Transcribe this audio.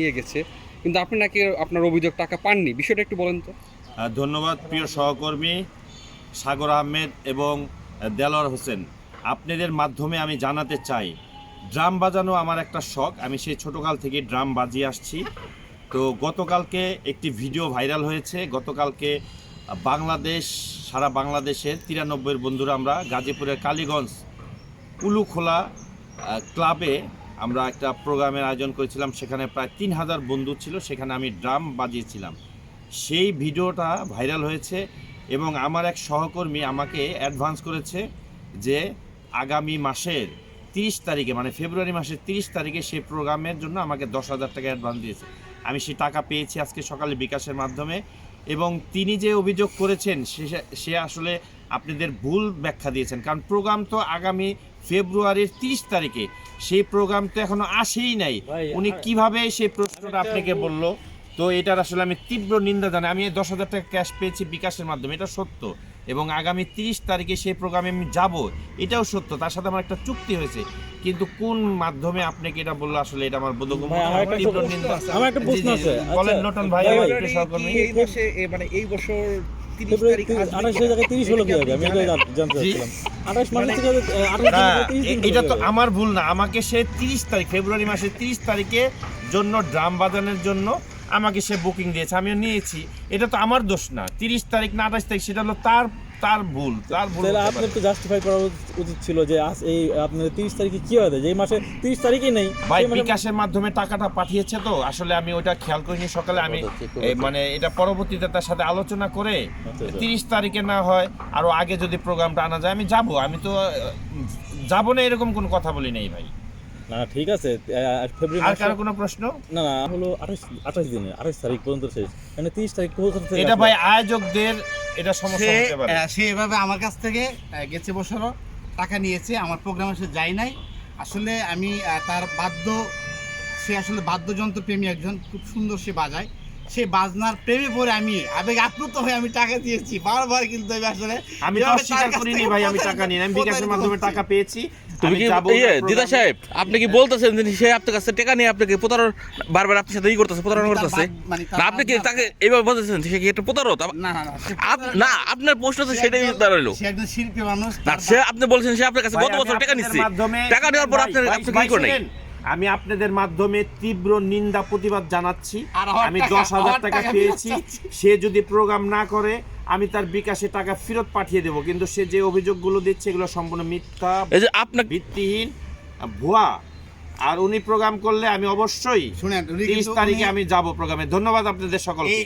নিয়ে গেছে। কিন্তু আপনি নাকি আপনার অভিযোগ টাকা পাননি? বিষয়টা একটু বলেন তো। ধন্যবাদ, প্রিয় সহকর্মী সাগর আহমেদ এবং দেলোয়ার হোসেন। আপনাদের মাধ্যমে আমি জানাতে চাই, ড্রাম বাজানো আমার একটা শখ। আমি সেই ছোটোকাল থেকে ড্রাম বাজিয়ে আসছি। তো গতকালকে একটি ভিডিও ভাইরাল হয়েছে। গতকালকে বাংলাদেশ, সারা বাংলাদেশের তিরানব্বইয়ের বন্ধুরা আমরা গাজীপুরের কালীগঞ্জ উলুখোলা ক্লাবে আমরা একটা প্রোগ্রামের আয়োজন করেছিলাম, সেখানে প্রায় তিন হাজার বন্ধু ছিল, সেখানে আমি ড্রাম বাজিয়েছিলাম। সেই ভিডিওটা ভাইরাল হয়েছে এবং আমার এক সহকর্মী আমাকে অ্যাডভান্স করেছে যে আগামী মাসের তিরিশ তারিখে মানে ফেব্রুয়ারি মাসের তিরিশ তারিখে সেই প্রোগ্রামের জন্য আমাকে দশ হাজার টাকা অ্যাডভান্স দিয়েছে। আমি সেই টাকা পেয়েছি আজকে সকালে বিকাশের মাধ্যমে। এবং তিনি যে অভিযোগ করেছেন সে আসলে আপনাদের ভুল ব্যাখ্যা দিয়েছেন। কারণ প্রোগ্রাম তো আগামী ফেব্রুয়ারির তিরিশ তারিখে। সেই প্রোগ্রাম তো এখনও আসেই নাই। উনি কীভাবে সেই প্রশ্নটা আপনাকে বলল? তো এটার আসলে আমি তীব্র নিন্দা জানাই। আমি দশ হাজার টাকা ক্যাশ পেয়েছি বিকাশের মাধ্যমে। এটা সত্য। এবং আগামী তিরিশ তারিখে সেই প্রোগ্রামে আমি যাব এটাও সত্য তার সাথে আমার একটা চুক্তি হয়েছে কিন্তু কোন মাধ্যমে আপনাকে এটা বলল আসলে এটা আমার বোধগম্য আমার একটা প্রশ্ন- নিন্দা আমার একটা প্রশ্ন আছে। বলেন নটন ভাই এই এ মানে এই বছর তিরিশ ফেব্রুয়ারি তারিখ আসবে আঠাশ কি? জায়গায় তিরিশ হলো এটা কি কীভাবে আমি আপনি এটা জানেন? জান- জানতে জি। চাচ্ছিলাম আঠাশ মাসের থেকে আঠাশ না জায়গায় তিরিশ দিন এ- এটা তো আমার ভুল না আমাকে সে তিরিশ তারিখ ফেব্রুয়ারি মাসের তিরিশ তারিখে জন্য ড্রাম বাজানোর জন্য আমাকে সে বুকিং দিয়েছে আমিও নিয়েছি। এটা তো আমার দোষ না। তিরিশ তারিখ না আঠাশ তারিখ সেটা হলো তার তার ভুল তার ভুল আপনার তো জাস্টিফাই করা উচিত ছিল যে আজ এই আপনার তিরিশ তারিখে কি হয় যে এই মাসে তিরিশ তারিখই নেই ভাই বিকাশের মাধ্যমে টাকাটা পাঠিয়েছে তো। আসলে আমি ওটা খেয়াল করিনি সকালে। আমি মানে এটা পরবর্তীতে তার সাথে আলোচনা করে আচ্ছা, আচ্ছা। তিরিশ তারিখে না হয় আরও আগে যদি প্রোগ্রামটা আনা যায় আমি যাব। আমি তো যাব না এরকম কোনো কথা বলি নেই ভাই। না ঠিক আছে। ফেব্রুয়ারি আর কারও কোনো প্রশ্ন? না না হলো আঠাশ আঠাশ দিনে আঠাশ তারিখ পর্যন্ত শেষ। মানে তিরিশ তারিখ পর্যন্ত এটা ভাই আয়োজকদের এটা সমস্যা সে হতে পারে। সে এভাবে আমার কাছ থেকে গেছে বছরও টাকা নিয়েছে আমার প্রোগ্রামে সে যায় নাই। আসলে আমি তার বাদ্য সে আসলে বাদ্যযন্ত্র প্রেমী একজন খুব সুন্দর সে বাজায়। সে বাজনার প্রেমে পড়ে আমি আবেগ আপ্লুত হয়ে আমি টাকা দিয়েছি বারবার কিন্তু আমি আসলে আমি তো অস্বীকার করিনি ভাই আমি টাকা নিই আমি বিকাশের মাধ্যমে টাকা পেয়েছি তুমি কি দিদা সাহেব আপনি কি বলতেছেন যে সে আপনার কাছে টাকা নিয়ে আপনাকে প্রতারণ বারবার আপনার সাথে ই করতেছে প্রতারণা করতেছে? মানে না আপনি কি তাকে এইভাবে বলতেছেন সে কি একটা প্রতারক? না না না না আপনার প্রশ্ন তো সেটাই দাঁড়াল সে একজন শিল্পী মানুষ না সে আপনি বলছেন সে আপনার কাছে গত বছর টাকা নিচ্ছে টাকা নেওয়ার পর ভাই, আপনি কি করেন আমি আপনাদের মাধ্যমে তীব্র নিন্দা প্রতিবাদ জানাচ্ছি। আমি দশ হাজার টাকা পেয়েছি। সে যদি প্রোগ্রাম না করে আমি তার বিকাশে টাকা ফেরত পাঠিয়ে দেবো। কিন্তু সে যে অভিযোগগুলো দিচ্ছে এগুলো সম্পূর্ণ মিথ্যা এই যে আপনার ভিত্তিহীন। ভুয়া। আর উনি প্রোগ্রাম করলে আমি অবশ্যই তিরিশ তারিখে আমি যাব প্রোগ্রামে। ধন্যবাদ আপনাদের সকলকে।